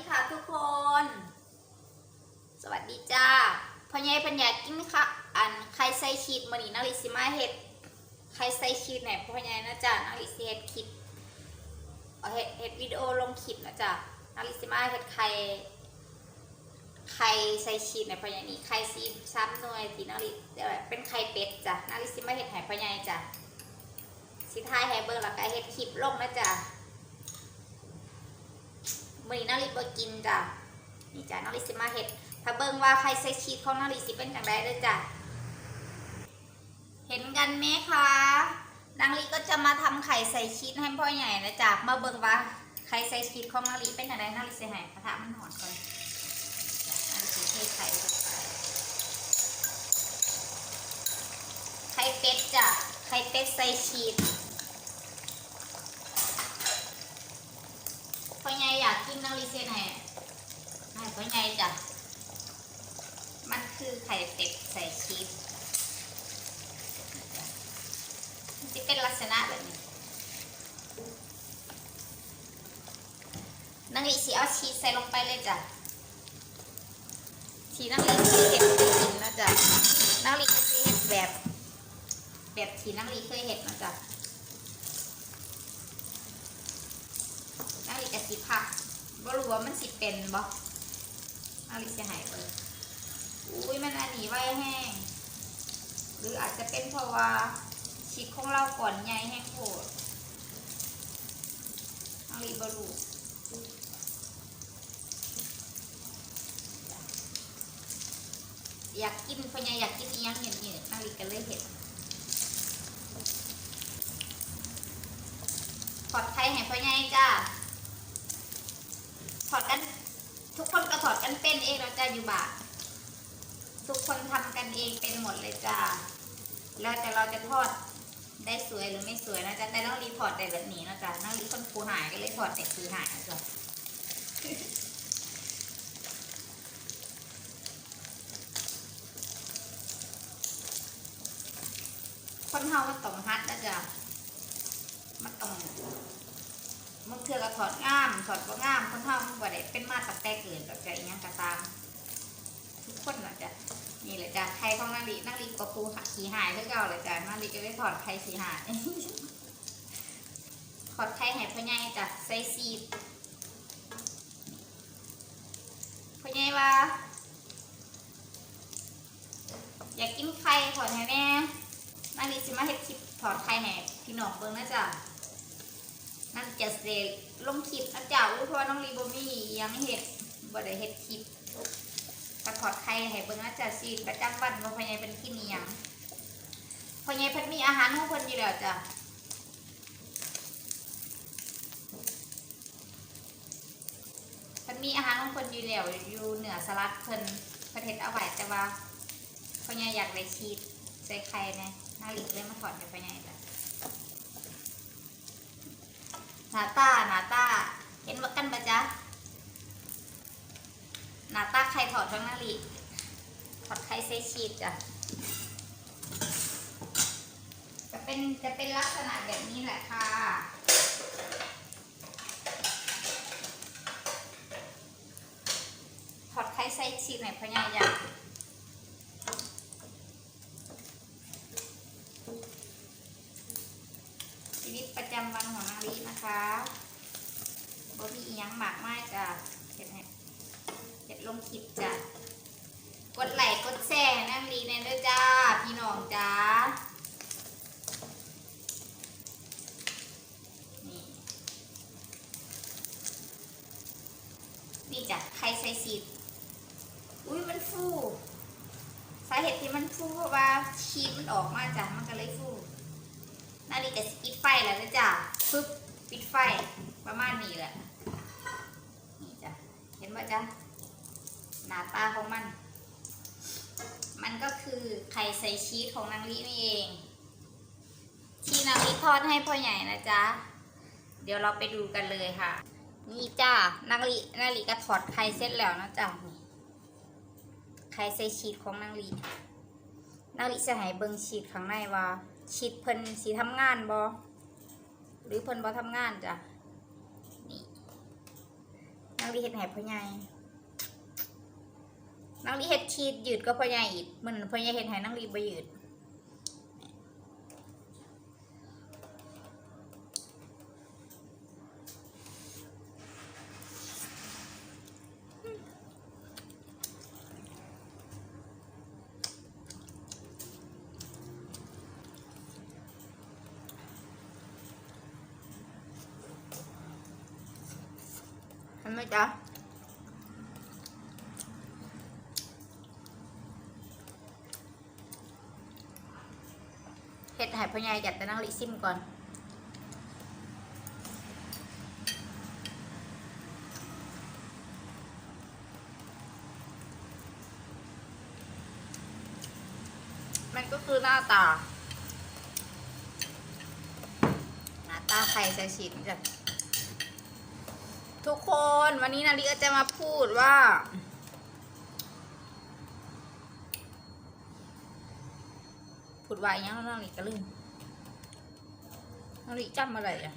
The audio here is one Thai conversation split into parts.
ดีค่ะทุกคน สวัสดีจ้าพ่อใหญ่เพันอยากินค่ะ อันใครใส่ชีสมานี่นาริสิมาเฮ็ดใครใส่ชีสไหนพ่อใหญ่นะจ๊ะนาริสิเฮ็ดคลิปเอาเฮ็ดเฮ็ดวิดีโอลงคลิปนะจ๊ะนาริสิมาเฮ็ดไข่ไข่ใส่ชีสในพ่อใหญ่นี่ไข่ซีซ้ำหน่วยที่นาริเดี๋ยวเป็นไข่เป็ดจ้ะนาริสิมาเฮ็ดให้พ่อใหญ่จ้ะสิท้ายให้เบิ่งแล้วก็เฮ็ดคลิปลงนะจ๊ะ มื่อนี้นาริบกินจ้ะนี่จ้ะนาริสิมาเห็ดถ้าเบิ่งว่าใครใส่ชีสของนาริสิเป็นจังไดเด้อจ้ะเห็นกันไหมคะนางลีก็จะมาทำไข่ใส่ชีสให้พ่อใหญ่นะจ๊ะมาเบิ่งว่าไข่ใส่ชีสของนาริเป็นจังไดนาริสิให้กระทะมันหอนก่อนนาริสิเทไข่ไข่เป็ดจ้ะไข่เป็ดใส่ชีส อใหญ่อยากกินน้ำรีเซนให้ให้พ่อใหญ่จ้ะ มันคือไข่เป็ดใส่ชีสจะเป็นลักษณะแบบนี้นังลีสีเอาชีสใส่ลงไปเลยจ้ะทีนังลีเคยเห็ดกินนะจ๊ะนังลีเคยเห็ดแบบ แบบที่นังลีเคยเห็ดนะจ๊ะ นาฬิกาสิพักบ่รู้ว่ามันสิเป็นบ่นาฬิกาหายเบอร์อุ้ยมันอันนี้ไว้แห้ง หรืออาจจะเป็นเพราะว่าชิดของเราก่อนใหญ่แห้งโหดนาฬิการู้อยากกินเพราะไงอยากกินยังเหนียวๆนาฬิกาเลยเห็นถอดไข่ให้พ่อใหญ่จ้า ถอดกัน ทุกคนก็ถอดกันเป็นเองเราจะอยู่บ้าทุกคนทำกันเองเป็นหมดเลยจ้าแล้วแต่เราจะทอดได้สวยหรือไม่สวยนะจ๊ะแต่น้องรีถอดแต่แบบนี้นะจ๊ะน้องรีคนครูหายก็เลยถอดแต่คือหายนะจ๊ะคนเฮามันต้องฮัดนะจ๊ะมันต้อง มึงเถื่อก็ถอดงามถอดก็งามคนเท่ามึงบ่ได้เป็นมาตักแต่เกิดกับใจยังกระตาม ทุกคนนะจ๊ะนี่แหละจ้ะใครของนาลีนาลีก็ครูขี่หายเพื่อเก่าเลยจ้ะนาลีก็ได้ถอดใครขี่หายถอดใครให้พ่อใหญ่จ้ะใส่ซีดพ่อใหญ่ว่าอยากกินไข่ถอดให้แม่นาลีสิมาเฮ็ดคลิปถอดไข่ให้พี่น้องเบิ่งนะจ๊ะ นั่นจะเสร็จลงคลิปนะจ๊ะอุ้ยเพราะว่าน้องลีบมีอิหยังเห็ดบ่ได้เห็ดคลิปกระถอดไข่ให้เบิ่งนะจ๊ะสิประจำวันว่าพ่อใหญ่เป็นกินอิหยังพ่อใหญ่เพิ่นมีอาหารของเพิ่นอยู่แล้วจ้ะเพิ่นมีอาหารของเพิ่นอยู่แล้วอยู่เหนือสลัดเพิ่นเพิ่นเฮ็ดเอาไว้แต่ว่าพ่อใหญ่อยากได้ชีสใส่ไข่แน่าลีกเลยมาถอดให้พ่อใหญ่จ้ะ หนาตาหนาตาเห็นว่ากันปะจ๊ะหนาตาใครถอดทั้งนาลีถอดใครใส่ชีสจ้ะจะเป็นจะเป็นลักษณะแบบนี้แหละค่ะถอดใครใส่ชีสไหนพะยายาชีวิตประจำวันของ นางลีนะคะบ่มีอียังมากมายจ้ะเห็ดให้เห็ดลงคลิปจ้ะกดไลค์กดแชร์ให้นางลีแน่เด้วยจ้า พี่น้องจ้านี่นี่จ้ะใครใส่สีดอุ้ยมันฟูสาเหตุที่มันฟูเพราะว่าชีสมันออกมาจ้ะมันก็เลยฟูนาฬิกาปิดไฟแล้วนะจ้ะปึ๊บ ปิดไฟประมาณนี้แหละนี่จ้ะเห็นป่ะจ๊ะหน้าตาของมัน มันก็คือไข่ใส่ชีสของนางลินี่เอง ที่นางลิทอดให้พ่อใหญ่นะจ๊ะ เดี๋ยวเราไปดูกันเลยค่ะ นี่จ้านางลินางลิก็ถอดไข่เสร็จแล้วนะจ๊ะไข่ใส่ชีสของนางลินางลิจะให้เบิ่งชีสข้างในว่าชีสเพิ่นสีทำงานบอ หรือเพิ่นบ่ทำงานจ้ะนี่นางลีเห็ดแหบพ่อใหญ่นางลีเห็ดชีดยืดก็พ่อใหญ่อีกมันพ่อใหญ่เห็ดแหบนางลีบ่ยืด จ๊ะเห็ดหายพญายจัดแต่นั่งลิซิมก่อนมันก็คือหน้าตา หน้าตาไข่ใส่ชิ้นจ้ะ ทุกคนวันนี้นาริก็จะมาพูดว่า พูดว่าอย่างน้องลิก็ลืมน้องลิจำอะไรอะ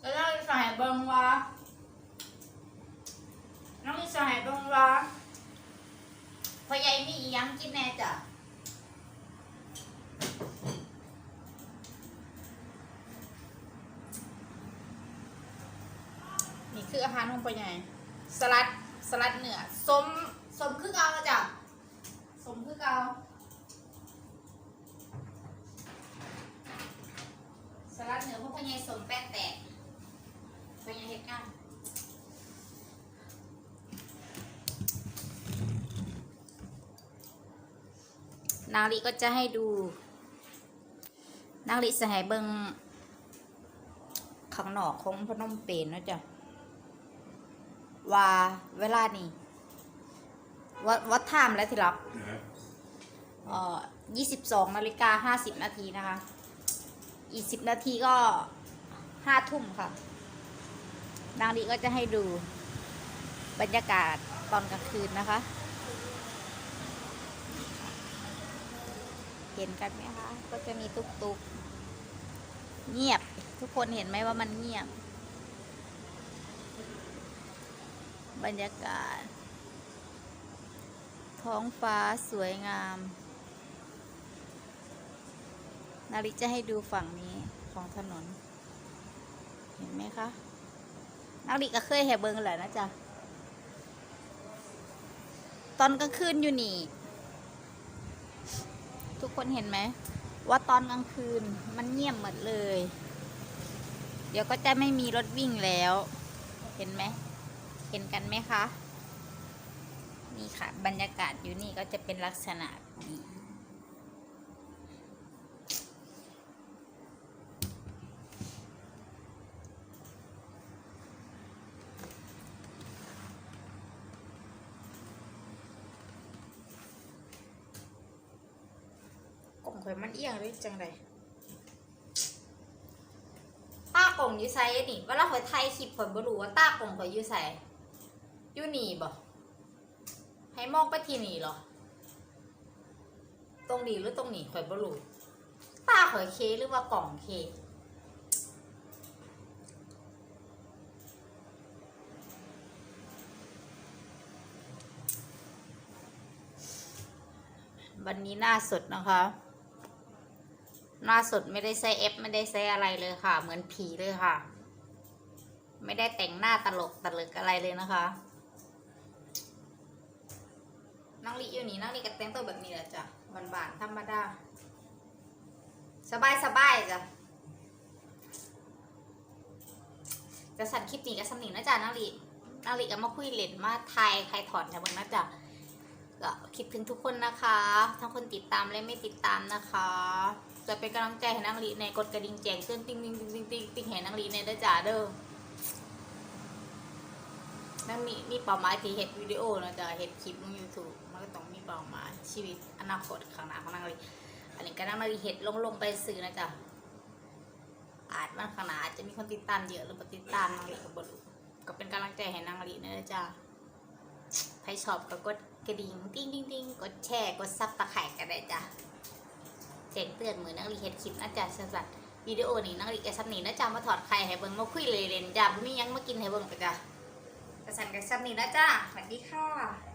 แล้วน้องลิใส่เบิงว่าน้องลิใส่เบิงว่าพ่อใหญ่มีอีหยังกินแน่จ้ะ นี่ คืออาหารของพ่อใหญ่สลัดสลัดเนื้อสมสมคือเกาจ้ะสมคือเกาสลัดเนื้อเพราะพ่อใหญ่สมแป้งแตกพ่อใหญ่เฮ็ดงานนางลิก็จะให้ดูนางลิสหายเบิงข้างนอกของพนมเปญเนะจ้ะ ว่าเวลานี่วัดวัดไทม์แล้วที่รักเอ่อยี่สิบสองนาฬิกาห้าสิบนาทีนะคะ อีกสิบนาทีก็ห้าทุ่มค่ะนางดีก็จะให้ดูบรรยากาศตอนกลางคืนนะคะ เห็นกันไหมคะ ก็จะมีตุกตุกๆเงียบ ทุกคนเห็นไหมว่ามันเงียบ บรรยากาศ ท้องฟ้าสวยงาม นาริจะให้ดูฝั่งนี้ของถนน เห็นไหมคะนาริก็เคยแห่เบิงแหละนะจ๊ะ ตอนกลางคืนอยู่นี่ ทุกคนเห็นไหม ว่าตอนกลางคืนมันเงียบหมดเลย เดี๋ยวก็จะไม่มีรถวิ่งแล้ว เห็นไหม เห็นกันไหมคะ นี่ค่ะ บรรยากาศอยู่นี่ก็จะเป็นลักษณะนี้กล่องข่อยมันเอียงหรือจังไรตากล่องอยู่ไซนี่เวลาข่อยไทยคลิปข่อยบ่รู้ว่าตากล่องข่อยอยู่ไซ อยู่นี่บ่ให้มองไปที่นี่เหรอ ตรงนี้หรือตรงนี้ข่อยบ่รู้ตาข่อยเคหรือว่ากล่องเควันนี้หน้าสดนะคะ หน้าสดไม่ได้ใส่เอฟไม่ได้ใส่อะไรเลยค่ะ เหมือนผีเลยค่ะ ไม่ได้แต่งหน้าตลกตลกอะไรเลยนะคะ นั่งรีอยู่นี่นั่งรีกับแต่งตัวแบบนี้แหละจ้ะบานๆธรรมดาสบายสบายๆจ้ะจะสั่นคลิปนี้กับสำนีนะจ๊ะนั่งรีนั่งรีก็มาคุยเล่นมาทายใครถอนนะเบิ่งนะจ๊ะก็คิดถึงทุกคนนะคะ ทั้งคนติดตามและไม่ติดตามนะคะ จะเป็นกำลังใจให้นางลีในกดกระดิ่งแจ้งเตือนติ๊งติ๊งติ๊งติ๊งติ๊งติ๊งให้นางลีในด้จ้าเด้อนั่นมีมีเป้าหมายที่เฮ็ดวิดีโอนะจ๊ะเฮ็ดคลิปลงยูทูบ ก็ต้องมีเป้าหมายชีวิตอนาคตข้างหน้าของนางลีอันนี้ก็นางลีเฮ็ดลงลงไปซื้อนะจ๊ะอาจมันข้างหน้าอาจจะมีคนติดตามเยอะหรือบ่ติดตามนางลีก็บ่รู้ก็เป็นกำลังใจให้นางลีนะเด้อจ้าใครชอบก็กดกระดิ่งติ้งติ้งติ้งกดแชร์กดซับตะไคร่กันได้จ้ะแจ้งเตือนมือนักเรียนเฮ็ดคลิปนะจ๊ะสำหรับวิดีโอนี้นักเรียนแกซับนี้นะจ๊ะมาถอดไข่ให้เบิ่งมาคุยเลยเลนจ้ะบ่มีหยังมากินให้เบิ่งไปจ้ะกระสันกระซับนี้นะจ๊ะสวัสดีค่ะ